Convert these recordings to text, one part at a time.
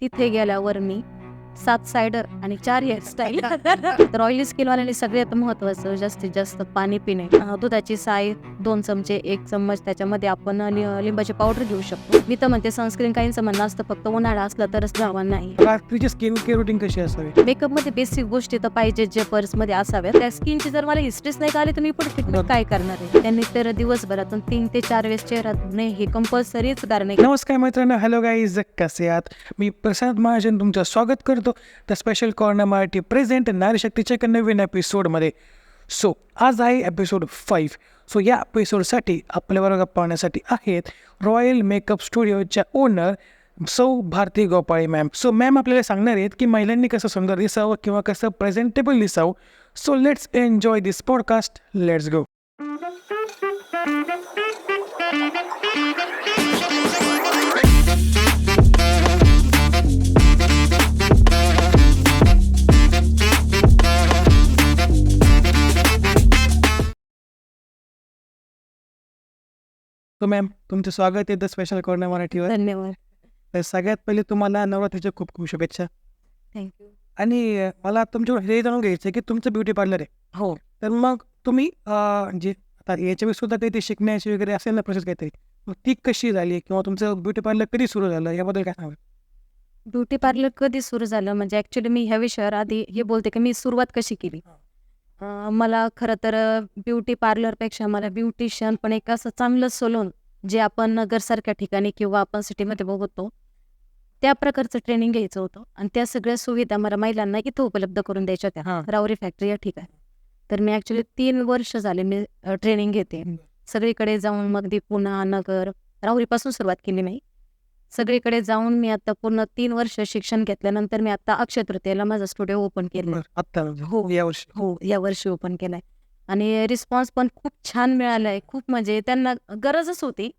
तिथे गेल्यावर मी सात सायडर आणि चार हेअरस्टाईल तर ऑइली स्किनवाल्याने सगळ्यात महत्वाचं जास्तीत जास्त पाणी पिणे. दुधाची साय दोन चमचे एक चम्मच त्याच्यामध्ये आपण लिंबाची पावडर घेऊ शकतो. मी तर म्हणते सनस्क्रीन काहींचं म्हणणं असतं फक्त उन्हाळा असला तरच जावा नाही. रात्रीची स्किन केअर रुटीन कशी असावी? मेकअपमध्ये बेसिक गोष्टी तर पाहिजे जे पर्समध्ये असाव्यात. त्या स्किनची जर मला हिस्ट्रीच नाही आली तर मी पुढे ट्रीटमेंट काय करणार आहे? त्यांनी तर दिवसभरातून तीन ते चार वेळेस चेहरा धुणे हे कंपल्सरीच कारण आहे. नमस्कार मित्रांनो हॅलो गाईज कसे आहात? मी प्रसाद महाजन तुमचं स्वागत करतो. The special corner Marathi present नारी शक्तीच्या एका नवीन एपिसोडमध्ये सो आज आहे एपिसोड फाईव्ह सो या एपिसोडसाठी आपल्याबरोबर पाहण्यासाठी आहेत royal makeup स्टुडिओच्या owner Sau Bharati Gopali ma'am so ma'am आपल्याला सांगणार आहेत की महिलांनी कसं सुंदर दिसावं किंवा कसं प्रेझेंटेबल दिसावं. So let's enjoy this podcast let's go so ma'am तुमचं स्वागत आहे द स्पेशल कॉर्नर मराठीवर. धन्यवाद. तर सगळ्यात पहिले तुम्हाला नवरात्रीच्या खूप खूप शुभेच्छा. थँक्यू आणि मला तुमच्याकडे हे जाणून घ्यायचं आहे की तुमचं ब्युटी पार्लर आहे. हो. तर मग तुम्ही अं, जे आता याच्या वेळेस सुद्धा काही ते शिकण्याची वगैरे असेल ना प्रोसेस काहीतरी मग ती कशी झाली किंवा तुमचं ब्युटी पार्लर कधी सुरू झालं याबद्दल काय सांगा ब्युटी पार्लर कधी सुरू झालं? म्हणजे ऍक्च्युली मी ह्या विषयावर आधी हे बोलते की मी सुरुवात कशी केली? मला खरं तर ब्युटी पार्लरपेक्षा मला ब्युटिशियन पण एक असं चांगलं सलून जे आपण नगरसारख्या ठिकाणी किंवा आपण सिटीमध्ये बघतो त्या प्रकारचं ट्रेनिंग घ्यायचं होतं. आणि त्या सगळ्या सुविधा मला महिलांना इथं उपलब्ध करून द्यायच्या होत्या हां. रावरी फॅक्टरी या ठिकाणी. तर मी ॲक्च्युली तीन वर्ष झाले मी ट्रेनिंग घेते. सगळीकडे जाऊन मग ती पुणा नगर राहुरीपासून सुरुवात केली मी. सगळीकडे जाऊन मी आता पूर्ण तीन वर्ष शिक्षण घेतल्यानंतर मी आता अक्षय तृतीयेला माझा स्टुडिओ ओपन केला म्हणजे हो. या वर्षी. हो या वर्षी ओपन केलाय. आणि रिस्पॉन्स पण खूप छान मिळालाय खूप म्हणजे त्यांना गरजच होती.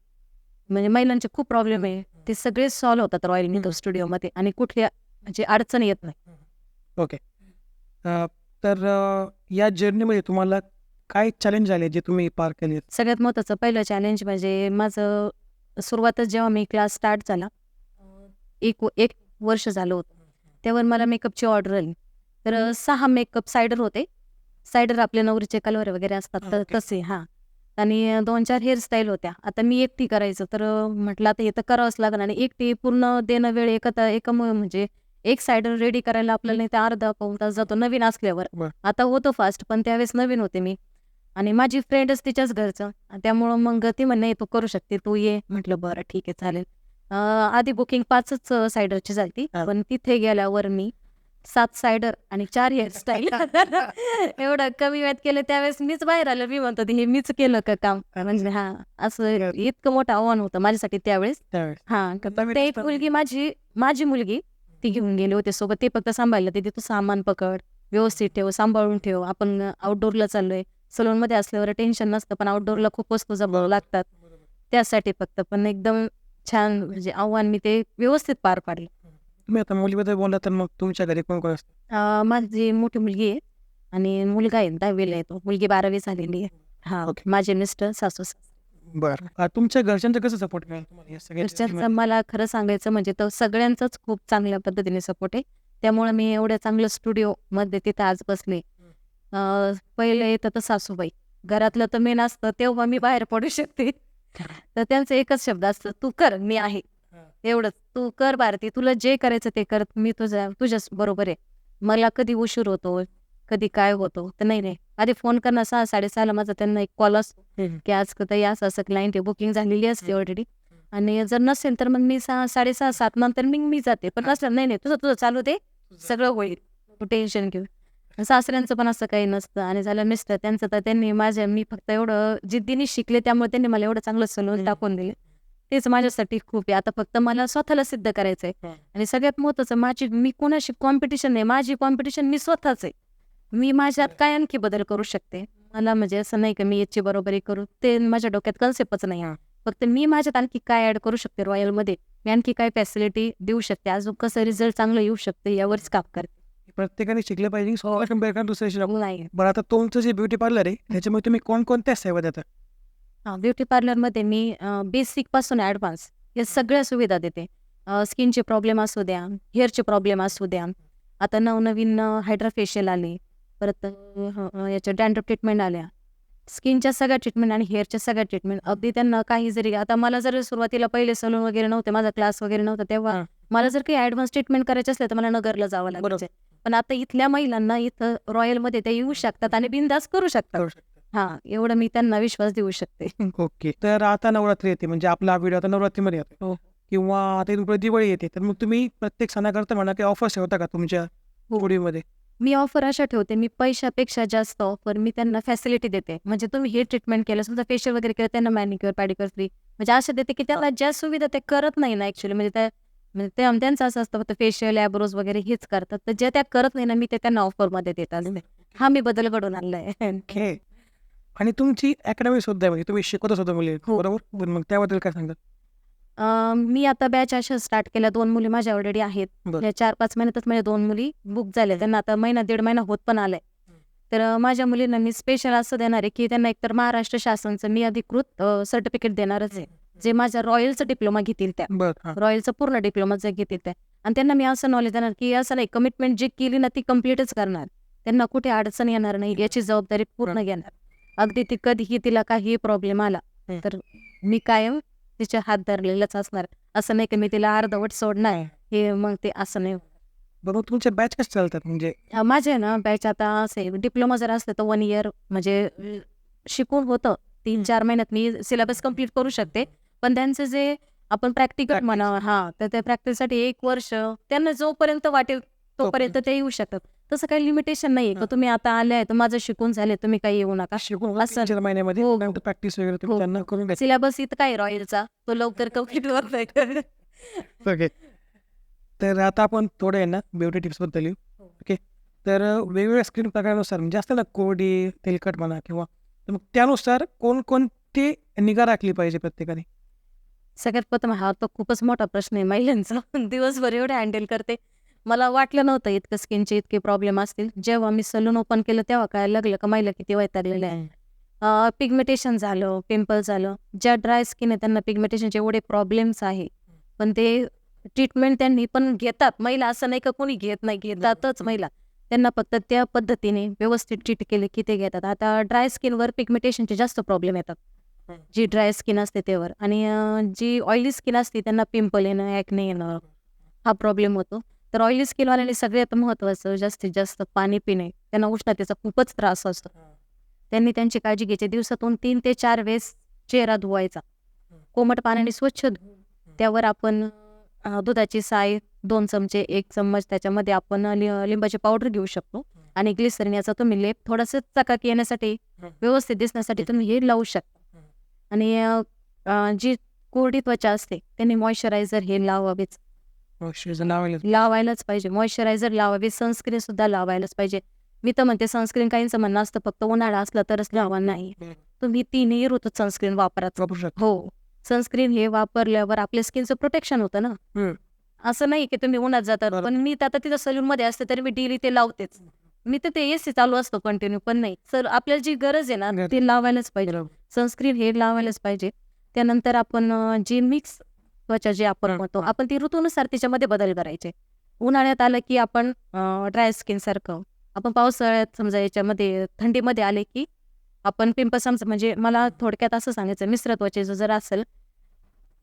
म्हणजे महिलांचे खूप प्रॉब्लेम आहे. ते सगळे सॉल्व्ह होतात रॉयल मेकअप स्टुडिओमध्ये आणि कुठल्या म्हणजे अडचण येत नाही. ओके. तर या जर्नीमध्ये तुम्हाला काय चॅलेंज आले जे तुम्ही पार केले सगळ्यात महत्त्वाचं पहिलं चॅलेंज म्हणजे माझं सुरुवातच जेव्हा मी क्लास स्टार्ट झाला एक एक वर्ष झालं होतं. त्यावर मला मेकअपची ऑर्डर आली. तर. सहा मेकअप सायडर होते. सायडर आपले नवरीचे कलर वगैरे असतात तर. तसे हां. आणि दोन चार हेअरस्टाईल होत्या. आता मी एकटी करायचं तर म्हटलं आता हे तर करावंच लागणार आणि एकटी पूर्ण देणं वेळ एकत्र एका म- म्हणजे एक सायडर रेडी करायला आपल्याला नाही तर अर्धा पाऊन तास जातो नवीन असल्यावर. आता होतं फास्ट पण त्यावेळेस नवीन होते मी. आणि माझी फ्रेंडच तिच्याच घरचं. त्यामुळं मग ती म्हणे तू करू शकते तू ये. म्हटलं बरं ठीक आहे चालेल. आधी बुकिंग पाचच सायडरची झाली. पण तिथे गेल्यावर मी सात सायडर आणि चार हेअरस्टाईल एवढं कमी वेळात केलं त्यावेळेस मीच बाहेर आलं. मी म्हणतो हे मीच केलं का काम? म्हणजे हा असं इतकं मोठं आव्हान होतं माझ्यासाठी त्यावेळेस. हा ते एक मुलगी माझी माझी मुलगी ती घेऊन गेले होते सोबत. ते फक्त सांभाळलं ते तू सामान पकड व्यवस्थित ठेव सांभाळून ठेव. आपण आउटडोअरला चाललोय. सलून मध्ये असल्यावर टेन्शन नसतं पण आउटडोअरला खूप वस्तू जमवावं लागतात. त्यासाठी फक्त पण एकदम छान म्हणजे आव्हान मी ते व्यवस्थित पार पाडले. तुम्ही आता मुलीबद्दल बोलला तर मग तुमच्या घरी कोण कोण असतं? अं, माझी मोठी मुलगी आहे आणि मुलगा आहे दहावीला आहे तो. मुलगी बारावी झालेली आहे. हा ओके. माझे मिस्टर सासू बरं. तुमच्या घरच्यांचं कसं सपोर्ट मिळालं तुम्हाला या सगळ्या घरच्यांचा गोष्टींमध्ये? मला खरं सांगायचं म्हणजे तर सगळ्यांचाच खूप चांगल्या पद्धतीने सपोर्ट आहे. त्यामुळे मी एवढ्या चांगलं स्टुडिओ मध्ये तिथे आज बसले. पहिलं येतं तर सासूबाई. घरातलं तर मेन असतं तेव्हा मी बाहेर पडू शकते. तर त्यांचं एकच शब्द असतं तू कर मी आहे. एवढंच. तू कर भारती तुला जे करायचं ते कर मी तुझ्या तुझ्याच बरोबर आहे. मला कधी उशीर होतो कधी काय होतो तर नाही नाही आधी फोन करणं सहा साडेसहाला माझा त्यांना एक कॉल असतो. की आज कधी असं असं क्लायंट आहे बुकिंग झालेली असते ऑलरेडी आणि जर नसेल तर मग मी सहा साडेसहा सात नंतर मग मी जाते. पण नसलं नाही नाही. तुझं तुझं चालू दे. सगळं होईल. तू टेन्शन घेऊ. सासऱ्यांचं पण असं काही नसतं आणि झालं मिस्टर त्यांचं तर त्यांनी माझ्या मी फक्त एवढं जिद्दीने शिकले त्यामुळे त्यांनी मला एवढं चांगलं सलून. टाकून दिले. तेच माझ्यासाठी खूप आहे. आता फक्त मला स्वतःला सिद्ध करायचंय. आणि सगळ्यात महत्वाचं माझी मी कोणाशी कॉम्पिटिशन नाही. माझी कॉम्पिटिशन मी स्वतःच आहे. मी माझ्यात काय आणखी बदल करू शकते? मला म्हणजे असं नाही का मी याची बरोबरी करू. ते माझ्या डोक्यात कन्सेप्टच नाही. हं. फक्त मी माझ्यात आणखी काय ऍड करू शकते रॉयलमध्ये मी आणखी काय फॅसिलिटी देऊ शकते? अजून कसं रिझल्ट चांगलं येऊ शकते? यावरच काम करते. प्रत्येकाने शिकलं पाहिजे स्वतःला कंपेअर करा दुसऱ्याशी नको. नाही. बरं आता तुमचं जे ब्युटी पार्लर आहे त्याच्यामध्ये तुम्ही कोणकोणत्या सेवा देता? ब्युटी पार्लरमध्ये मी बेसिकपासून ऍडव्हान्स या सगळ्या सुविधा देते. स्किनचे प्रॉब्लेम असू द्या हेअरचे प्रॉब्लेम असू द्या. आता नवनवीन हायड्राफेशियल आले परत याच्या डॅन्ड्रफ ट्रीटमेंट आल्या. स्किनच्या सगळ्या ट्रीटमेंट आणि हेअरच्या सगळ्या ट्रीटमेंट अगदी त्यांना काही जरी आता मला जर सुरुवातीला पहिले सलून वगैरे नव्हते माझा क्लास वगैरे नव्हता तेव्हा. मला जर काही ऍडव्हान्स ट्रीटमेंट करायचे असले तर मला नगरला जावं लागायचं. पण आता इथल्या महिलांना इथं रॉयलमध्ये ते येऊ शकतात आणि बिंदास करू शकतात. हा एवढं मी त्यांना विश्वास देऊ शकते. ओके तर आता नवरात्री येते म्हणजे आपला व्हिडिओ आता नवरात्रीमध्ये येतो हो. किंवा आता पुढे दिवाळी येते तर मग तुम्ही प्रत्येक सणाकरता म्हणा काही ऑफर्स ठेवता का तुमच्या. होडीमध्ये मी ऑफर अशा ठेवते मी पैशापेक्षा जास्त ऑफर मी त्यांना फॅसिलिटी देते. म्हणजे तुम्ही हे ट्रीटमेंट केलं समजा फेशियल वगैरे केलं त्यांना मॅनिक्युअर पॅडिक्युअर फ्री म्हणजे अशा देते की त्यांना ज्या सुविधा ते करत नाही ना ऍक्च्युली म्हणजे त्या म्हणजे ते त्यांचं असं असतं फक्त फेशियल ॲब्रोज वगैरे हेच करतात. तर ज्या त्या करत नाही ना मी ते त्यांना ऑफरमध्ये देत असते. हा मी बदल घडून आणलाय. आणि तुमची अकॅडमी सुद्धा आहे म्हणजे तुम्ही शिकवता सुद्धा मुली हो. बरोबर? मग त्याबद्दल काय सांगता अं, मी आता बॅच अशा स्टार्ट केल्या दोन मुली माझ्या ऑलरेडी आहेत. या चार पाच महिन्यातच माझ्या दोन मुली बुक झाल्या त्यांना आता महिना दीड महिना होत पण आलाय. तर माझ्या मुलींना मी स्पेशल असं देणार आहे की त्यांना एकतर महाराष्ट्र शासनचं मी अधिकृत सर्टिफिकेट देणारच आहे. जे माझ्या रॉयलचं डिप्लोमा घेतील त्या. बरं रॉयलचं पूर्ण डिप्लोमा जे घेतील त्या. आणि त्यांना मी असं नॉलेज देणार की असं नाही कमिटमेंट जी केली ना ती कम्प्लीटच करणार. त्यांना कुठे अडचण येणार नाही याची जबाबदारी पूर्ण घेणार. अगदी ती कधीही तिला काही प्रॉब्लेम आला. तर मी कायम तिच्या हात धरलेलंच असणार. असं नाही की मी तिला अर्धवट सोडणार. हे. मग ते असं नाही. बरोबर तुमच्या बॅच कसे चालतात म्हणजे? माझे ना बॅच आता असे डिप्लोमा जर असलं तर वन इयर म्हणजे शिकून होतं. तीन चार महिन्यात मी सिलेबस कंप्लीट करू शकते. पण त्यांचं जे आपण प्रॅक्टिकल. म्हणा हा तर त्या प्रॅक्टिससाठी एक वर्ष त्यांना जोपर्यंत वाटेल तोपर्यंत ते येऊ शकतात. तसं काही लिमिटेशन नाहीये का हा. तुम्ही आता आले तर माझं शिकून झाले तुम्ही काही येऊ नका शिकून महिन्यामध्ये हो, प्रॅक्टिस वगैरे हो. त्यांना करून द्यायची सिलेबस इथं काय रॉयलचा? तो लवकर कंप्लीट होत नाही तर आता आपण थोडं आहे ना ब्युटी टिप्सबद्दल येऊ. हो. ओके तर अ, वेगवेगळ्या स्किन प्रकारानुसार म्हणजे असतं ना कोरडी तेलकट म्हणा किंवा तर मग त्यानुसार कोणकोणती निगा राखली पाहिजे प्रत्येकाने? सगळ्यात प्रथम हा तो खूपच मोठा प्रश्न आहे महिलांचा. दिवसभर एवढे हँडल करते. मला वाटलं नव्हतं इतकं स्किनचे इतके प्रॉब्लेम असतील. जेव्हा मी सलून ओपन केलं तेव्हा काय लागलं का महिला किती वैतागलेलं आहे पिगमेटेशन झालं पिंपल झालं. ज्या ड्राय स्किन आहे त्यांना पिगमेटेशनचे एवढे प्रॉब्लेम्स आहे. पण ते ट्रीटमेंट त्यांनी पण घेतात. महिला असं नाही का कोणी घेत नाही घेतातच महिला. त्यांना फक्त त्या पद्धतीने व्यवस्थित ट्रीट केले की ते घेतात. आता ड्राय स्किनवर पिगमेटेशनचे जास्त प्रॉब्लेम येतात. जी ड्राय स्किन असते त्यावर आणि जी ऑइली स्किन असते त्यांना पिंपल येणं ॲक्ने येणं हा. प्रॉब्लेम होतो. तर ऑइली स्किनवाल्याने सगळ्यात महत्त्वाचं जास्तीत जास्त पाणी पिणे. त्यांना उष्णतेचा खूपच त्रास असतो. त्यांनी त्यांची काळजी घ्यायची. दिवसातून तीन ते चार वेळेस चेहरा धुवायचा. कोमट पाण्याने स्वच्छ धुवून त्यावर आपण दुधाची साय दोन चमचे एक चम्मच त्याच्यामध्ये आपण लिंबाची पावडर घेऊ शकतो. आणि ग्लिसरीन याचा तुम्ही लेप थोडंसं चकाकी येण्यासाठी व्यवस्थित दिसण्यासाठी तुम्ही हे लावू शकता. आणि जी कोरडी त्वचा असते त्यांनी मॉइश्चरायझर हे लावावेच. लावायलाच पाहिजे. मॉइश्चरायझर लावावे सनस्क्रीन सुद्धा लावायलाच पाहिजे. मी तर म्हणते सनस्क्रीन काहींचं म्हणणं असतं फक्त उन्हाळा असला तरच लावा नाही. तुम्ही तिन्ही ऋतूत सनस्क्रीन वापरा. वापरू शकतो. हो. सनस्क्रीन हे वापरल्यावर आपल्या स्किनचं प्रोटेक्शन होतं ना. असं नाही की तुम्ही उन्हात जातात. पण मी तर आता तिथं सलून मध्ये असते तरी मी डेली ते लावतेच. मी तर ते एसी चालू असतो कंटिन्यू पण नाही सर आपल्याला जी गरज आहे ना. ते लावायलाच पाहिजे. सनस्क्रीन हे लावायलाच पाहिजे त्यानंतर आपण जी मिक्स त्वचा जी आपण. म्हणतो आपण ती ऋतूनुसार त्याच्यामध्ये बदल करायचे उन्हाळ्यात आलं की आपण ड्राय स्किन सारखं आपण पावसाळ्यात समजा याच्यामध्ये थंडीमध्ये आले की आपण पिंपल समजा म्हणजे मला थोडक्यात असं सांगायचं मिश्र त्वचेचं जर असेल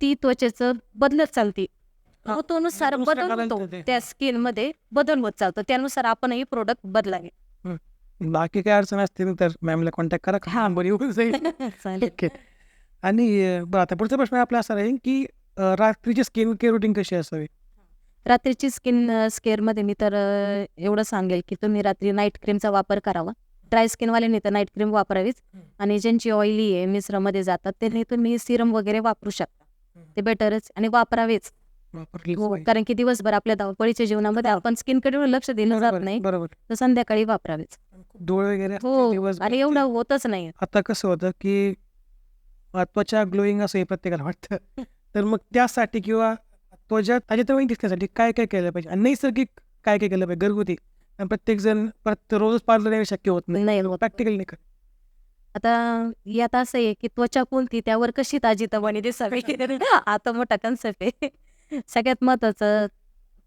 ती त्वचेचं बदलत चालते हा, ऋतूनुसार दुसऱ्या बदल कालांतर होतो ते. त्या स्किनमध्ये बदल होत चालतो. त्यानुसार आपणही प्रोडक्ट बदलावे. बाकी काय अडचण असतील तर मॅमला कॉन्टॅक्ट करा. हा. बरी होऊन जाईल. आणि बरं आता पुढचा प्रश्न आपला असा राहील की रात्रीची स्किन केअर रुटीन कशी असावी? रात्रीची स्किन स्केअरमध्ये मी तर एवढं सांगेल की तुम्ही रात्री नाईट क्रीमचा वापर करावा. ड्राय स्किनवाल्यांनी तर नाईट क्रीम वापरावीच. आणि ज्यांची ऑइली आहे मिश्रमध्ये जातात त्यांनी तुम्ही सिरम वगैरे वापरू शकता. ते बेटरच आणि वापरावेच. हो कारण की दिवसभर आपल्या धावपळीच्या जीवनामध्ये आपण स्किनकडे लक्ष दिलं जात नाही. बरोबर. तर संध्याकाळी वापरावेच. डोळे वगैरे हो आणि एवढं होतच नाही. आता कसं होतं की त्वचा ग्लोईंग असं हे प्रत्येकाला वाटतं. तर मग त्यासाठी किंवा त्वचा ताजेतवानी दिसण्यासाठी काय काय केलं पाहिजे? आणि नैसर्गिक काय काय केलं पाहिजे? घरगुती. प्रत्येक जण रोजच पार्लर येणं शक्य होत नाही. नाही. प्रॅक्टिकल नाही. आता यात असं आहे की त्वचा कोणती त्यावर कशी ताजी तवानी दिसावी? आता मोठा कन्सेप्ट आहे. सगळ्यात महत्वाचं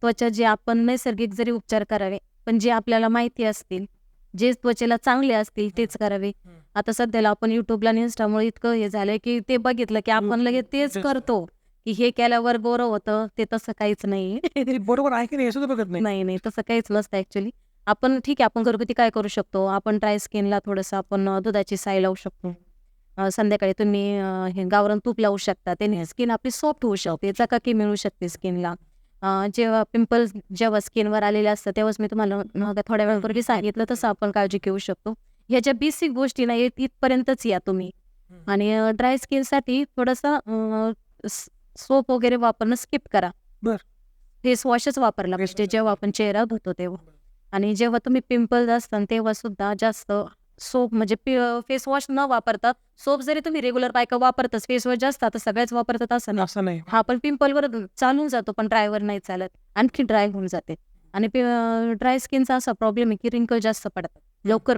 त्वचा जे आपण नैसर्गिक जरी उपचार करावे पण जे आपल्याला माहिती असतील जे त्वचेला चांगले असतील तेच करावे. आता सध्याला आपण युट्यूबला आणि इंस्टामुळे इतकं हे झालंय की ते बघितलं की आपण लगेच तेच. करतो की हे केल्यावर गोरं होतं ते तसं काहीच नाही. बरोबर आहे की नाही सुद्धा बघत नाही. नाही तसं काहीच नसतं ऍक्च्युली आपण ठीक आहे आपण घरगुती काय करू शकतो? आपण ड्राय स्किनला थोडंसं आपण दुधाची साय लावू शकतो. संध्याकाळी तुम्ही हे गावरण तूप लावू शकता. त्याने स्किन आपली सॉफ्ट होऊ शकते. चकाकी मिळू शकते स्किनला जेव्हा पिंपल्स जेव्हा स्किनवर आलेले असतात तेव्हाच मी तुम्हाला थोड्या वेळापूर्वी सांगितलं तसं आपण काळजी घेऊ शकतो. ह्याच्या बेसिक गोष्टी नाही आहेत, इथपर्यंतच या तुम्ही. आणि ड्राय स्किनसाठी थोडंसं सोप वगैरे वापरणं स्किप करा. बर. फेस वॉशच वापरला पाहिजे. जेव्हा आपण चेहरा धुतो तेव्हा. आणि जेव्हा तुम्ही पिंपल्स असतात तेव्हा सुद्धा जास्त सोप म्हणजे फेस वॉश न वापरता सोप जरी तुम्ही रेग्युलर बायका वापरतच फेस वॉश जास्त आता सगळ्याच वापरतात असं नाही. असं नाही. हा पण पिंपलवर चालून जातो पण ड्रायवर नाही चालत. आणखी ड्राय होऊन जाते. आणि ड्राय स्किनचा असा प्रॉब्लेम आहे की रिंकल जास्त पडतात. लवकर.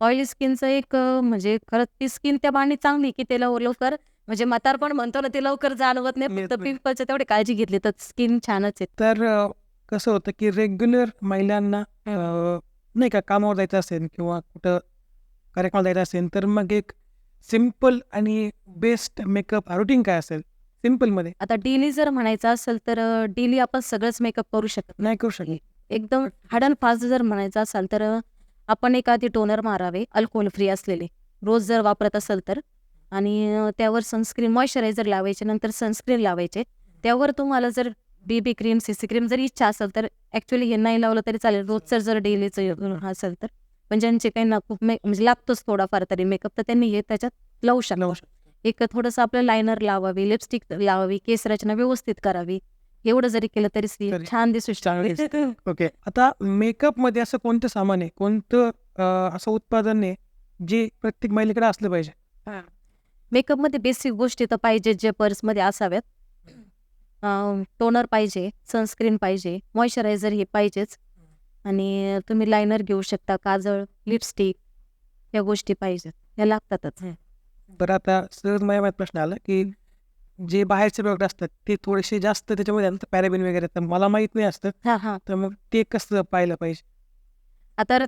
ऑइली स्किनचं एक म्हणजे खरंच ती स्किन त्या बाणी चांगली की त्याला लवकर म्हणजे म्हातार पण म्हणतो ना ते लवकर जाणवत नाही फक्त नाही. पिंपलच्या तेवढी काळजी घेतली तर स्किन छानच आहे. तर कसं होतं की रेग्युलर महिलांना नाही का कामावर जायचं असेल किंवा कुठं कार्यक्रमाला जायचं असेल तर मग एक सिंपल आणि बेस्ट मेकअप रुटीन काय असेल? सिम्पलमध्ये आता डेली जर म्हणायचं असेल तर डेली आपण सगळंच मेकअप करू शकत नाही. करू शकत. एकदम हार्ड अँड फास्ट जर म्हणायचं असाल तर आपण एखादी टोनर मारावे अल्कोहोल फ्री असलेले. रोज जर वापरत असेल तर. आणि त्यावर सनस्क्रीन मॉइश्चरायझर लावायचे नंतर सनस्क्रीन लावायचे. त्यावर तुम्हाला जर बेबी क्रीम सीसी क्रीम जर इच्छा असेल तर ॲक्च्युली हे नाही लावलं तरी चालेल. रोजचं जर डेलीचं असेल तर. पण ज्यांचे काही ना खूप मे म्हणजे लागतोच थोडाफार तरी मेकअप तर त्यांनी हे त्याच्यात लावू शकतो एक थोडंसं आपलं लायनर लावावी लिपस्टिक लावावी केस रचना व्यवस्थित करावी. एवढं जरी केलं तरी स्त्री तरी छान दिसू शकते. ओके. आता मेकअपमध्ये असं कोणतं सामान आहे? कोणतं असं उत्पादन आहे जे प्रत्येक महिलेकडे असलं पाहिजे? मेकअपमध्ये बेसिक गोष्टी तर पाहिजे जे पर्समध्ये असाव्यात. टोनर पाहिजे सनस्क्रीन पाहिजे मॉइश्चरायझर हे पाहिजेच. आणि तुम्ही लायनर घेऊ शकता काजळ लिपस्टिक या गोष्टी पाहिजेत. या लागतातच. बरं आता सहज माझ्या प्रश्न आला की जे बाहेरचे प्रोडक्ट असतात ते थोडेसे जास्त त्याच्यामध्ये पॅराबिन वगैरे तर मला माहीत नाही असतं. हा हा. तर मग ते कसं पाहिलं पाहिजे? आता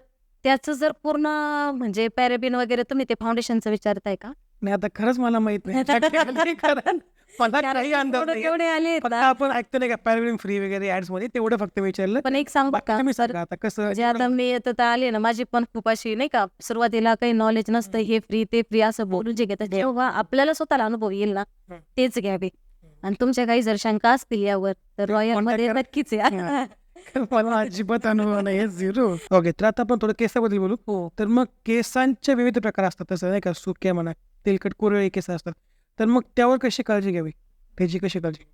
त्याचं जर पूर्ण म्हणजे पॅरेबिन वगैरे तुम्ही ते फाउंडेशनचं विचारताय का? नाही आता खरंच मला माहीत नाही. काही अंदाज नाही. आले फक्त आपण ऐकतो नाही का फ्री वगैरे ऍड्समध्ये तेवढं फक्त विचारलं. पण एक सांगू बाकी का? तुम्ही सर सांगा आता कसं जे आता मी येतं आले ना माझी पण खूप अशी नाही का सुरुवातीला काही नॉलेज नसतं हे फ्री ते फ्री असं बोलून जे घेतात जेव्हा आपल्याला स्वतःला अनुभव येईल ना हं. तेच घ्यावे. आणि तुमच्या काही जर शंका असतील यावर तर रॉयल Contact मध्ये करा. नक्कीच या. मला अजिबात अनुभव नाही झिरो ओके तर आता आपण थोडं केसाबद्दल बोलू. हो. तर मग केसांचे विविध प्रकार असतात तसं नाही का? सुक्या म्हणा तेलकट कुरळी केस असतात. तर मग त्यावर कशी काळजी घ्यावी? त्याची कशी काळजी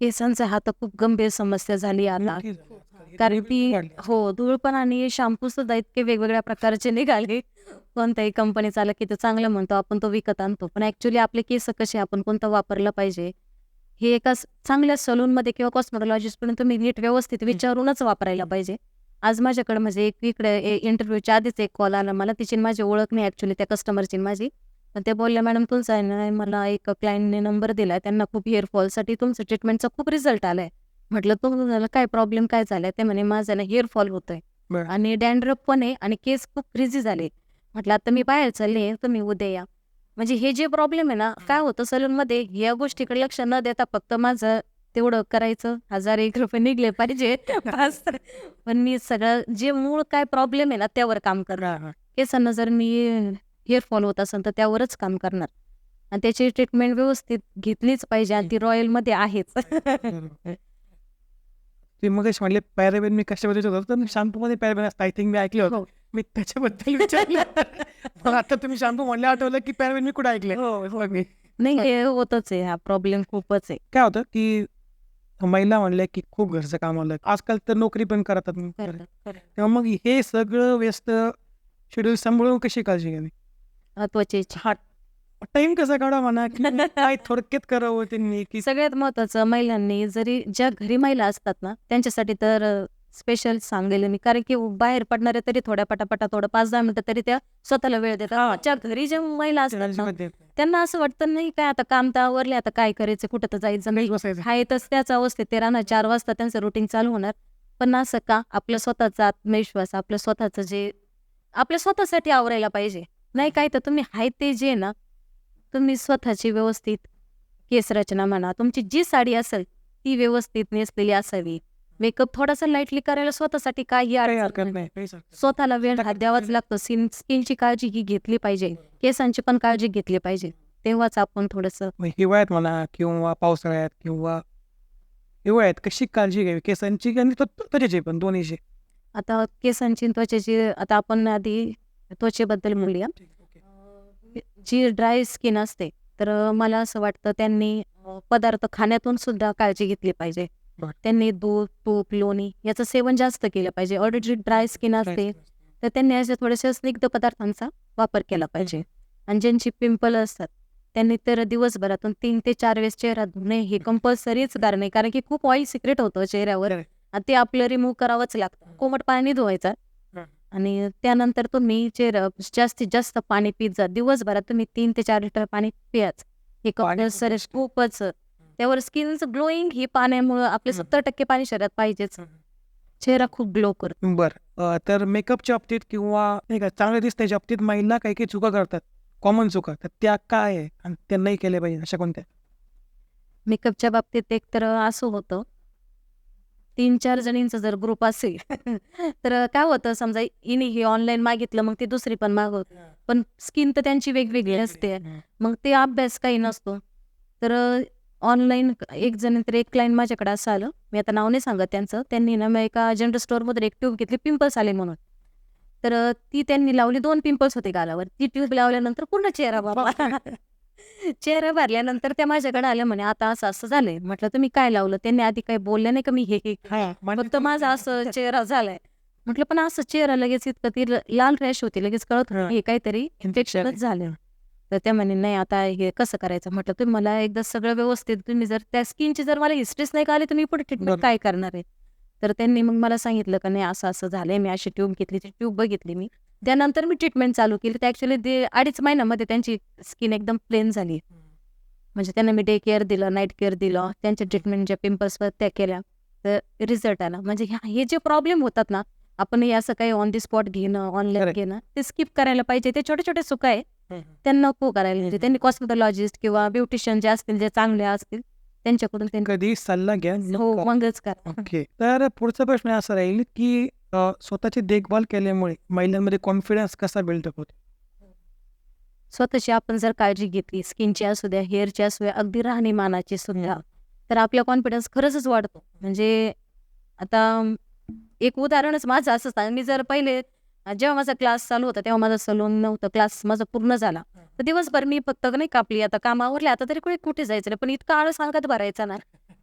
केसांचा हा तर खूप गंभीर समस्या झाली आता. कारण की वाढली. हो धूळ पण आणि शॅम्पू सुद्धा इतके वेगवेगळ्या प्रकारचे निघाले. कोणत्याही कंपनीचा आला की तो चांगलं म्हणतो आपण तो विकत आणतो. पण ऍक्च्युली आपले केस कसे आपण कोणतं वापरलं पाहिजे? हे एका स- चांगल्या सलूनमध्ये किंवा कॉस्मेटॉलॉजिस्ट पर्यंत तुम्ही नीट व्यवस्थित विचारूनच वापरायला पाहिजे. आज माझ्याकडे म्हणजे एक इकडे इंटरव्ह्यूच्या आधीच एक कॉल आला मला. तिची आणि माझी ओळख नाही ऍक्च्युली त्या कस्टमरची माझी. पण ते बोलल्या मॅडम तुमचा आहे ना मला एक क्लायंटने नंबर दिलाय त्यांना खूप हेअरफॉलसाठी तुमचं ट्रीटमेंटचा खूप रिझल्ट आलाय. म्हटलं तुम्हाला काय प्रॉब्लेम काय झालाय? ते म्हणे माझं ना हेअरफॉल होतोय. आणि डॅन्ड्रफ पण आहे आणि केस खूप फ्रिझी झाले. म्हटलं आता मी बाहेर चालले तुम्ही उद्या या. म्हणजे हे जे प्रॉब्लेम आहे ना काय होतं सलून मध्ये या गोष्टीकडे लक्ष न देता फक्त माझं तेवढं करायचं. हजार एक रुपये निघले पाहिजे. पण मी सगळं जे मूळ काय प्रॉब्लेम आहे ना त्यावर काम करणार. केसांना जर मी हेअरफॉल होत असेल तर त्यावरच काम करणार. आणि त्याची ट्रीटमेंट व्यवस्थित घेतलीच पाहिजे आणि ती रॉयलमध्ये आहेच. ते मग म्हणले पॅराबेन मी कशाबद्दल होतो तर शॅम्पू मध्ये पॅराबेन असतं आय थिंक मी ऐकलं होतं. हो. मी त्याच्याबद्दल विचारलं. आता तुम्ही शॅम्पू म्हणले आठवलं की पॅराबेन मी कुठे ऐकलंय? हो मी नाही हे होतच आहे हा प्रॉब्लेम खूपच आहे. काय होतं की महिला म्हणल्या की खूप घरचं काम आलं. आजकाल तर नोकरी पण करतात. तेव्हा मग हे सगळं व्यस्त शेड्यूल सांभाळून कशी काळजी घ्यावी? त्वचेची टाइम कसा काढा म्हणा काय थोडक्यात करावं त्यांनी की सगळ्यात महत्वाचं महिलांनी जरी ज्या घरी महिला असतात ना त्यांच्यासाठी तर स्पेशल सांगेल मी कारण की बाहेर पडणारे तरी थोड्या पटापटा थोडं पाच दहा मिनिटं तरी त्या स्वतःला वेळ देतात. आमच्या घरी जे महिला असतात ना. त्यांना असं वाटतं नाही काय आता काम तर आवरले आता काय करायचं कुठं तर जायचं. हाय तस त्याच अवस्थेत ते राहणार चार वाजता त्यांचं रुटीन चालू होणार पण असं का आपलं स्वतःचा आत्मविश्वास आपलं स्वतःचं जे आपल्या स्वतःसाठी आवरायला पाहिजे नाही काय तर तुम्ही हाय ते जे ना तुम्ही स्वतःची व्यवस्थित केस रचना म्हणा तुमची जी साडी असेल ती व्यवस्थित नेसलेली असावी. मेकअप थोडासा लाईटली करायला स्वतःसाठी काही अडचण नाही. स्वतःला वेळ हा द्यावाच लागतो. स्किन स्किनची काळजी ही घेतली पाहिजे. केसांची पण काळजी घेतली पाहिजे. तेव्हाच आपण थोडस. हिवाळ्यात म्हणा किंवा पावसाळ्यात किंवा हिवाळ्यात कशी काळजी घ्यावी? केसांची आणि त्व- त्वचेची पण दोन्हीची. आता केसांची त्वचेची आता आपण आधी त्वचेबद्दल बोलूया. जी ड्राय स्किन असते तर मला असं वाटतं त्यांनी पदार्थ खाण्यातून सुद्धा काळजी घेतली पाहिजे. त्यांनी दूध तूप लोणी याचं सेवन जास्त केलं पाहिजे. ऑलरेडी जी ड्राय स्किन असते तर त्यांनी अशा थोड्याशा स्निग्ध पदार्थांचा वापर केला पाहिजे. आणि ज्यांची पिंपल असतात त्यांनी तर दिवसभरातून तीन ते चार वेळेस चेहरा धुणे हे कंपल्सरीच कारण आहे. कारण की खूप ऑइल सिक्रेट होतं चेहऱ्यावर. आणि ते आपलं रिमूव्ह करावंच लागतं. कोमट पाणी धुवायचं. आणि त्यानंतर तुम्ही चेहरा जास्तीत जास्त पाणी पित जा दिवसभरात तुम्ही तीन ते चार लिटर पाणी पियाच. हे कंपल्सरी खूपच त्यावर स्किनचं ग्लोईंग ही पाण्यामुळं आपले. सत्तर टक्के पाणी शरीरात पाहिजेच. चेहरा खूप ग्लो करतो. बर. तर मेकअपच्या बाबतीत किंवा नाही का चांगलं दिसण्याच्या बाबतीत महिला काही काही चुका करतात. कॉमन चुका. तर त्या काय आहे? आणि त्या नाही केल्या पाहिजे अशा कोणत्या? मेकअपच्या बाबतीत एक तर असं होतं तीन चार जणींचा जर ग्रुप असेल तर काय होतं समजा इनी हे ऑनलाईन मागितलं मग ते दुसरी पण मागवत. पण स्किन तर त्यांची वेगवेगळी असते. मग ते अभ्यास काही नसतो. तर ऑनलाईन एक जण तर एक क्लायंट माझ्याकडे असं आलं मी आता नाव नाही सांगत त्यांचं. त्यांनी ना मग एका जनरल स्टोअरमध्ये एक ट्यूब घेतली पिंपल्स आले म्हणून. तर ती त्यांनी लावली दोन पिंपल्स होते गालावर. ती ट्यूब लावल्यानंतर पूर्ण चेहरा बाबा. चेहरा भरल्यानंतर त्या माझ्याकडे आल्या म्हणे आता असं असं झालंय. म्हटलं तुम्ही काय लावलं? त्यांनी आधी काही बोलल्या नाही का मी हे हे फक्त माझा असं चेहरा झालाय. म्हटलं पण असं चेहरा लगेच इतकं ती ल- लाल रॅश होती लगेच कळत हा. होतं हे काहीतरी इन्फेक्शनच झालं तर त्या म्हणे नाही आता हे कसं करायचं? म्हटलं तुम्ही मला एकदा सगळं व्यवस्थित तुम्ही जर त्या स्किनची जर मला हिस्ट्रीच नाही का आली तुम्ही पुढे ट्रीटमेंट. काय करणार आहे? तर त्यांनी मग मला सांगितलं का नाही असं असं झालंय. मी अशी ट्यूब घेतली ती ट्यूब बघितली मी. त्यानंतर मी ट्रीटमेंट चालू केली. तर ऍक्च्युली ते अडीच महिन्यामध्ये त्यांची स्किन एकदम प्लेन झाली. म्हणजे त्यांना मी डे केअर दिलं नाईट केअर दिलं. त्यांच्या ट्रीटमेंट ज्या पिंपल्स त्या केल्या तर रिझल्ट आला. म्हणजे ह्या- हे जे प्रॉब्लेम होतात ना आपण हे असं काही ऑन दी स्पॉट घेणं ऑनलाईन. घेणं ते स्किप करायला पाहिजे. ते छोटे छोटे चुका आहे. त्यांना नको करायला पाहिजे. त्यांनी कॉस्मेटॉलॉजिस्ट किंवा ब्युटिशियन जे असतील जे चांगले असतील त्यांच्याकडून त्यांनी कधी सल्ला घ्या हो मगच करा. ओके तर पुढचा प्रश्न असा राहील की स्वतःची देखभाल केल्यामुळे महिलांमध्ये कॉन्फिडन्स कसा बिल्डअप होतो? स्वतःची आपण जर काळजी घेतली स्किनची असू द्या हेअरची असू द्या अगदी राहणीमानाची सुद्धा तर आपला कॉन्फिडन्स खरंच वाढतो. म्हणजे आता एक उदाहरणच माझं असं सांग मी जर पहिले जेव्हा माझा क्लास चालू होता तेव्हा माझा सलून नव्हतं क्लास माझा पूर्ण झाला. तर दिवसभर मी फक्त नाही कापली आता कामावरले आता तरी कुठे कुठे जायचं नाही पण इतका आळस सांगत भरायचा ना.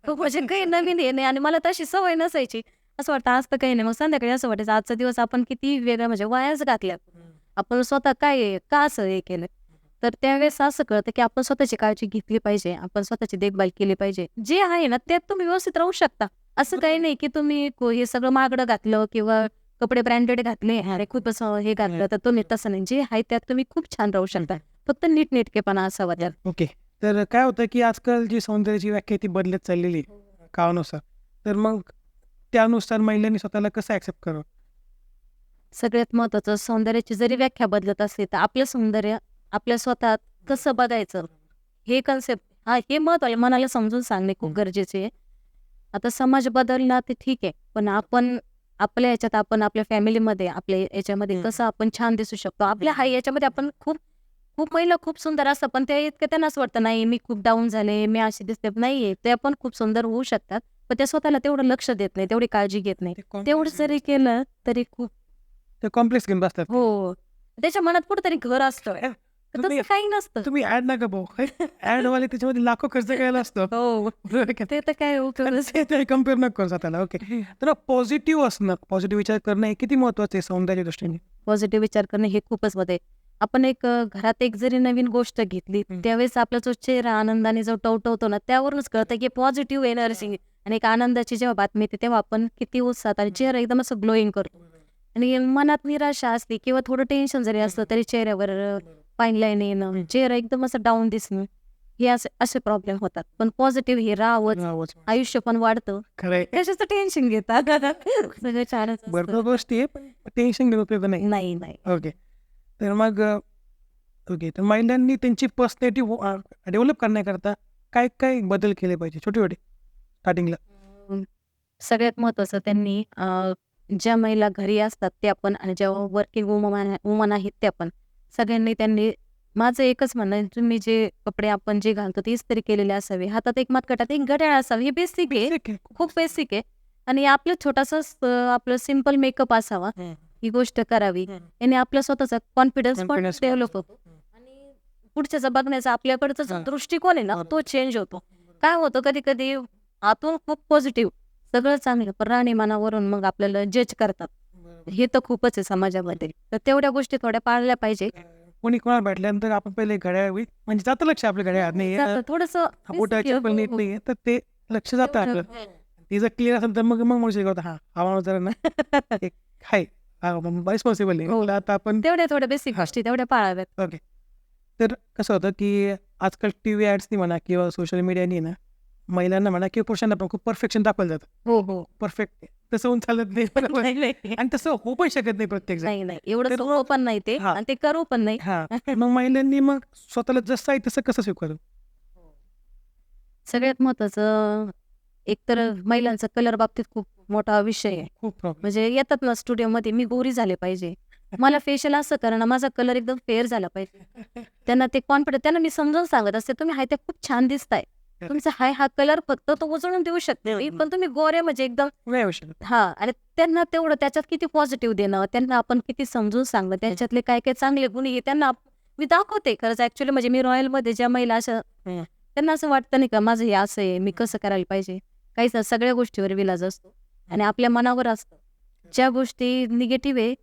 तो म्हणजे काही नवीन हे नाही आणि मला तशी सवय नसायची. असं वाटतं आज तर काही नाही. मग संध्याकाळी असं वाटायचं आजचा दिवस आपण किती वेगळं म्हणजे वायाच घातल्या आपण स्वतः काय का असं हे केलं तर त्यावेळेस असं कळतं की आपण स्वतःची काळजी घेतली पाहिजे आपण स्वतःची देखभाल केली पाहिजे. जे आहे ना त्यात तुम्ही व्यवस्थित राहू शकता. असं काही नाही की तुम्ही हे सगळं मागडं घातलं किंवा कपडे ब्रँडेड घातले अरे खूपच हे घातलं. तर तुम्ही तसं नाही. जे आहे त्यात तुम्ही खूप छान राहू शकता. फक्त नीटनेटकेपणा असावा त्यात ओके. तर काय होतं की आजकाल जी सौंदर्याची व्याख्या ती बदलत चाललेली आहे काळानुसार. तर मग त्यानुसार महिलांनी स्वतःला कसं ऍक्सेप्ट करावं? सगळ्यात महत्वाचं सौंदर्याची जरी व्याख्या बदलत असली तर आपलं सौंदर्य आपल्या स्वतः कसं बघायचं? हे कन्सेप्ट हा हे महत्त्व मनाला समजून सांगणे खूप. गरजेचे आहे. आता समाज बदलला ते ठीक आहे पण आपण आपल्या याच्यात आपण आपल्या फॅमिलीमध्ये आपल्या याच्यामध्ये. कसं आपण छान दिसू शकतो? आपल्या हाय याच्यामध्ये आपण खूप खूप महिला खूप सुंदर असतात पण ते इतकं त्यांना असं वाटतं नाही मी खूप डाऊन झाले मी अशी दिसते. नाहीये ते पण खूप सुंदर होऊ शकतात. पण त्या स्वतःला तेवढं लक्ष देत नाही तेवढी काळजी घेत नाही. तेवढं जरी केलं तरी खूप. ते कॉम्प्लेक्स घेऊन बसतात हो. त्याच्या मनात कुठेतरी घर असतं. तसं काही नसतं. तुम्ही ऍड नका भाऊ. ऍड वाले त्याच्यामध्ये लाखो खर्च करायला असतो. हो. ते तर काय कंपेअर नको करू स्वतःला. ओके तर पॉझिटिव्ह असणं पॉझिटिव्ह विचार करणं हे किती महत्वाचं आहे सौंदर्य दृष्टीने? पॉझिटिव्ह विचार करणं हे खूपच मध्ये आपण एक घरात एक जरी नवीन गोष्ट घेतली. त्यावेळेस आपला जो चेहरा आनंदाने जो टवटवतो ना त्यावरूनच कळतं की पॉझिटिव्ह एनर्जी आणि एक आनंदाची जेव्हा बातमी येते तेव्हा आपण किती उत्साहात आणि चेहरा एकदम असं ग्लोईंग करतो. आणि मनात निराशा असली किंवा थोडं टेन्शन जरी असलं तरी चेहऱ्यावर फाईन लाईन येणं चेहरा एकदम असं डाऊन दिसणं हे असे असे प्रॉब्लेम होतात. पण पॉझिटिव्ह हे नावच. आयुष्य पण वाढतं. कशाचं टेन्शन घेतात. सगळं छानच असतं. भरपूर गोष्टी आहे पण टेन्शन उपयोग नाही. नाही नाही. ओके तर मग ओके तर महिलांनी त्यांची पर्सनॅलिटी डेव्हलप करण्याकरता काय काय बदल केले पाहिजे? छोटे छोटे स्टार्टिंगला? सगळ्यात महत्वाचं त्यांनी अं, ज्या महिला घरी असतात त्या पण आणि ज्या वर्किंग वुमन वुमन आहेत त्या पण. सगळ्यांनी त्यांनी माझं एकच म्हणणं आहे तुम्ही जे कपडे आपण जे घालतो ते इस्त्री केलेले असावे. हातात एक मतकटात एक घड्याळ असावे हे बेसिक आहे. खूप बेसिक आहे. आणि आपलं छोटासा आपलं सिंपल मेकअप असावा ही गोष्ट करावी. याने आपला स्वतःचा कॉन्फिडन्स पण Confidence डेव्हलप होतो. आणि पुढच्याचा बघण्याचा आपल्याकडचा जो हा. दृष्टिकोन आहे ना हा. तो चेंज होतो. काय होतं? कधी कधी आतून खूप पॉझिटिव्ह सगळं चांगलं. पण राहणीमानावरून मग आपल्याला जज करतात. हे तर खूपच आहे समाजामध्ये. तर तेवढ्या गोष्टी थोड्या पाळल्या पाहिजे. कोणी कोणाला भेटल्यानंतर आपण पहिले घड्याळ म्हणजे जातं लक्ष आपल्या घड्याळ नाही थोडस नीट नाही तर ते लक्ष जातं आपलं. ते जर क्लिअर असेल तर मग मग म्हणू शकतो हा हा जरा ना हाय. रिस्पॉन्सिबल आहे. हो. आता आपण तेवढ्या थोड्या बेसिक हा. गोष्टी तेवढ्या पाळाव्यात. ओके तर कसं होतं की आजकाल टी व्ही ॲड्सनी म्हणा किंवा सोशल मीडियानी ना महिलांना म्हणा किंवा पुरुषांना पण खूप परफेक्शन दाखवलं जातं. हो हो. परफेक्ट तसं होऊन चालत नाही. बरोबर नाही नाही. आणि तसं होऊ पण शकत नाही प्रत्येक जण. नाही नाही. एवढं तर- सोपं पण नाही ते. हा. आणि ते करू पण नाही. हा. मग महिलांनी मग स्वतःला जसं आहे तसं कसं स्वीकारू? सगळ्यात महत्वाचं एक तर महिलांचा कलर बाबतीत खूप मोठा विषय आहे. खूप प्रॉब्लेम म्हणजे येतात ना स्टुडिओ मध्ये मी गोरी झाले पाहिजे. मला फेशियल असं करा ना माझा कलर एकदम फेअर झाला पाहिजे. त्यांना ते कॉन्फिडन्स त्यांना मी समजावून सांगत असते तुम्ही हाय ते खूप छान दिसताय. तुमचा हाय हा कलर फक्त तो उजळून देऊ शकते मी, पण तुम्ही गोरे म्हणजे एकदम हा आणि त्यांना तेवढं त्याच्यात किती पॉझिटिव्ह देणं त्यांना आपण किती समजून सांगणं त्याच्यातले काय काय चांगले गुण त्यांना मी दाखवते खरंच ऍक्च्युली म्हणजे मी रॉयलमध्ये ज्या महिला असं. त्यांना असं वाटतं नाही का माझं हे असं आहे मी कसं करायला पाहिजे? काहीच नाही, सगळ्या गोष्टीवर विलाज असतो आणि आपल्या मनावर असतं. ज्या गोष्टी निगेटिव्ह आहे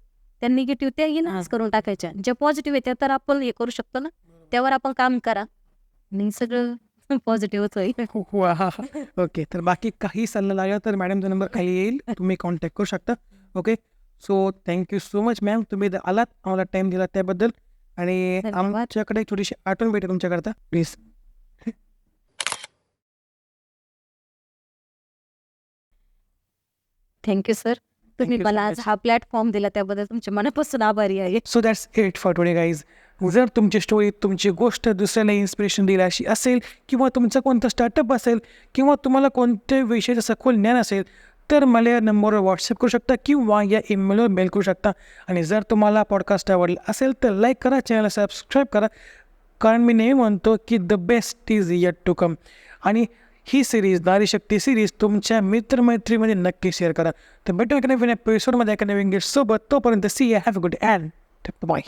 त्या निगेटिव्ह त्या इनहान्स करून टाकायच्या. ज्या पॉझिटिव्ह आहे त्या तर आपण हे करू शकतो ना त्यावर आपण काम करा. आणि सगळं पॉझिटिव्हच होईल. ओके तर बाकी काही सल्ला लागला तर मॅडमचा नंबर खाली येईल. तुम्ही कॉन्टॅक्ट करू शकता. Okay so thank you so much ma'am तुम्ही आलात. आम्हाला टाइम दिला त्याबद्दल. आणि. आमच्याकडे छोटीशी आठवण भेटेल तुमच्याकरता. प्लीज थँक्यू सर तुम्ही मला आज. हा प्लॅटफॉर्म दिला. त्याबद्दल तुमच्या मनापासून आभारी आहे. So that's it for today guys जर तुमची स्टोरी तुमची गोष्ट दुसऱ्याला इन्स्पिरेशन देईल अशी असेल किंवा तुमचं कोणतं स्टार्टअप असेल किंवा तुम्हाला कोणत्या विषयाचं सखोल ज्ञान असेल तर मला या नंबरवर व्हॉट्सअप करू शकता किंवा या ईमेलवर मेल करू शकता. आणि जर तुम्हाला पॉडकास्ट आवडला असेल तर लाईक करा चॅनलला सबस्क्राईब करा. कारण मी नेहमी म्हणतो की the best is yet to come आणि ही सिरीज नारी शक्ती सिरीज तुमच्या मित्रमैत्रीमध्ये नक्की शेअर करा. तर भेटू एका नवीन एपिसोडमध्ये एका नवीन गेट सोबत. तोपर्यंत see have good and bye